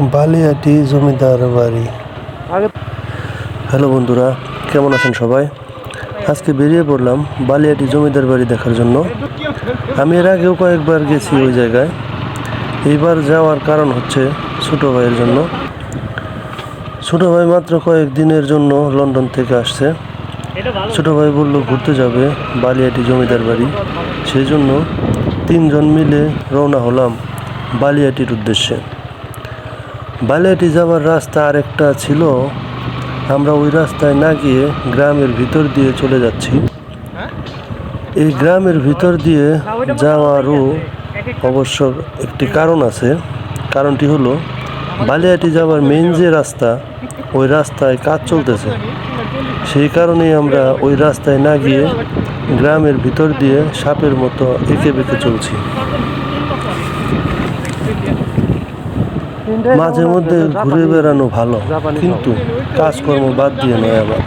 বালিয়াটি জমিদার বাড়ি। হ্যালো বন্ধুরা কেমন আছেন সবাই? আজকে বেরিয়ে পড়লাম বালিয়াটি জমিদার বাড়ি দেখার জন্য। আমি এর আগেও কয়েকবার গেছি ওই জায়গায়। এইবার যাওয়ার কারণ হচ্ছে ছোটো ভাইয়ের জন্য। ছোটো ভাই মাত্র কয়েক দিনের জন্য লন্ডন থেকে আসছে। ছোটো ভাই বলল ঘুরতে যাবে বালিয়াটি জমিদার বাড়ি। সেই জন্য তিনজন মিলে রওনা হলাম বালিয়াটির উদ্দেশ্যে। বালিয়াটি যাওয়ার রাস্তা আরেকটা ছিল। আমরা ওই রাস্তায় না গিয়ে গ্রামের ভিতর দিয়ে চলে যাচ্ছি। এই গ্রামের ভিতর দিয়ে যাওয়ারও অবশ্য একটি কারণ আছে। কারণটি হলো, বালিয়াটি যাওয়ার মেন যে রাস্তা, ওই রাস্তায় কাজ চলতেছে। সেই কারণেই আমরা ওই রাস্তায় না গিয়ে গ্রামের ভিতর দিয়ে সাপের মতো এঁকে বেঁকে চলছি। মাঝে মধ্যে ঘুরে বেড়ানো ভালো কিন্তু কাজকর্ম বাদ দিয়ে নয় আবার।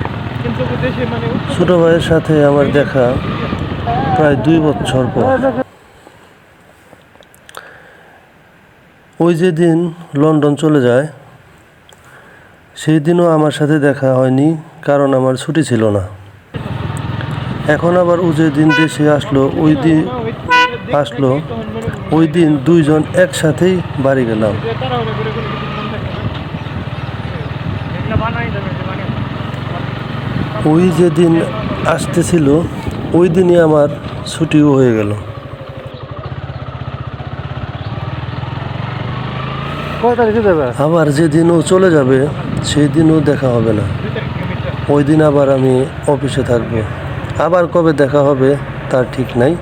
ছোট ভাইয়ের সাথে আমার দেখা প্রায় দুই বছর পর। ওই যে দিন লন্ডন চলে যায় সেই দিনও আমার সাথে দেখা হয়নি কারণ আমার ছুটি ছিল না। এখন আবার ও যে দিন দেশে আসলো ওই দিন আসলো ওই দিন দুইজন একসাথেই বাড়ি গেলাম। ওই যে দিন আসতেছিল ওই দিনই আমার ছুটিও হয়ে গেল। আবার যেদিন ও চলে যাবে সেই দিনও দেখা হবে না। ওই দিন আবার আমি অফিসে থাকব। আবার কবে দেখা হবে তার ঠিক নাই।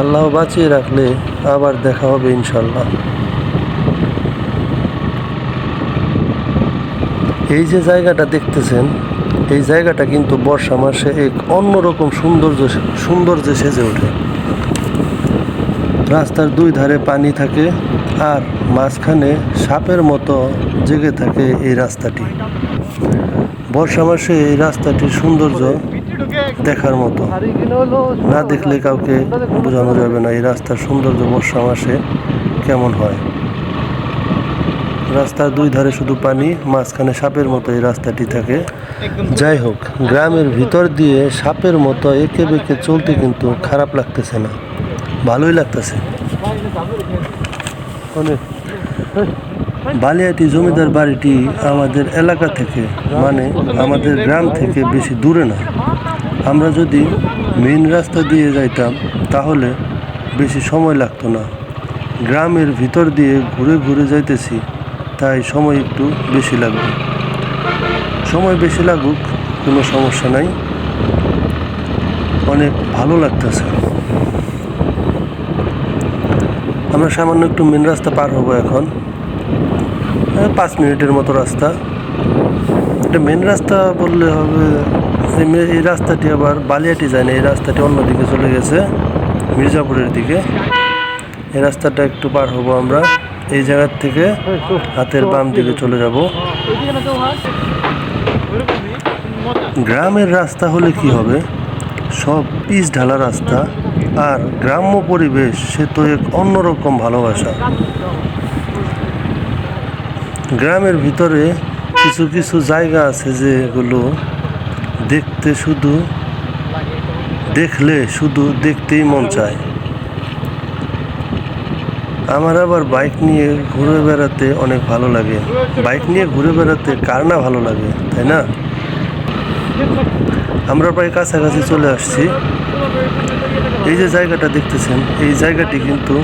আল্লাহ বাঁচিয়ে রাখলে আবার দেখা হবে ইনশাল্লাহ এই যে জায়গাটা দেখতেছেন, এই জায়গাটা কিন্তু বর্ষা মাসে এক অন্যরকম সৌন্দর্য, সৌন্দর্যে সেজে ওঠে। রাস্তার দুই ধারে পানি থাকে আর মাঝখানে সাপের মতো জেগে থাকে এই রাস্তাটি। বর্ষা মাসে এই রাস্তাটির সৌন্দর্য দেখার মতো। না দেখলে কাউকে বোঝানো যাবে না এই রাস্তার সৌন্দর্য বর্ষা মাসে কেমন হয়। রাস্তার দুই ধারে শুধু পানি, মাঝখানে সাপের মতো এই রাস্তাটি থাকে। যাই হোক, গ্রামের ভিতর দিয়ে সাপের মতো একে বেঁকে চলতে কিন্তু খারাপ লাগতেছে না। ভালোই লাগতেছে। বালিয়াটি জমিদার বাড়িটি আমাদের এলাকা থেকে মানে আমাদের গ্রাম থেকে বেশি দূরে না। আমরা যদি মেন রাস্তা দিয়ে যাইতাম, তাহলে বেশি সময় লাগতো না। গ্রামের ভিতর দিয়ে ঘুরে ঘুরে যাইতেছি, তাই সময় একটু বেশি লাগবে। সময় বেশি লাগুক, কোনো সমস্যা নাই। অনেক ভালো লাগতেছে। আমরা সামান্য একটু মেন রাস্তা পার হব এখন। পাঁচ মিনিটের মতো রাস্তা। এটা মেন রাস্তা বললে হবে এই রাস্তাটি আবার বালিয়াটি যায় না এই রাস্তাটি অন্যদিকে চলে গেছে, মির্জাপুরের দিকে। এই রাস্তাটা একটু পার হব আমরা। এই জায়গার থেকে হাতের বাম দিকে চলে যাব। গ্রামের রাস্তা হলে কি হবে? সব পিচ ঢালা রাস্তা। আর গ্রাম্য পরিবেশ, সে তো এক অন্যরকম ভালোবাসা। গ্রামের ভিতরে কিছু কিছু জায়গা আছে যেগুলো দেখতে শুধু, দেখলে শুধু দেখতেই মন চায়। আমার আবার বাইক নিয়ে ঘুরে বেড়াতে অনেক ভালো লাগে। বাইক নিয়ে ঘুরে বেড়াতে কার না ভালো লাগে, তাই না? আমরা প্রায় কাছাকাছি চলে আসছি। এই যে জায়গাটা দেখতেছেন, এই জায়গাটি কিন্তু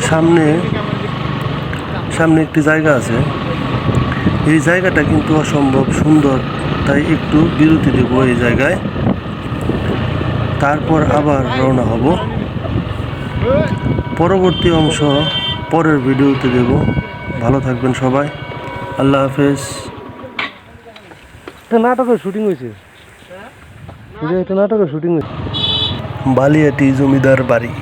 সামনে সামনে একটি জায়গা আছে। এই জায়গাটা কিন্তু অসম্ভব সুন্দর। তাই একটু বিরতি দেব এই জায়গায়। তারপর আবার রওনা হব। পরবর্তী অংশ পরের ভিডিওতে দেব। ভালো থাকবেন সবাই। আল্লাহ হাফেজ। নাটকের শুটিং হয়েছে। একটা নাটকের শুটিং বালিয়াটি জমিদার বাড়ি।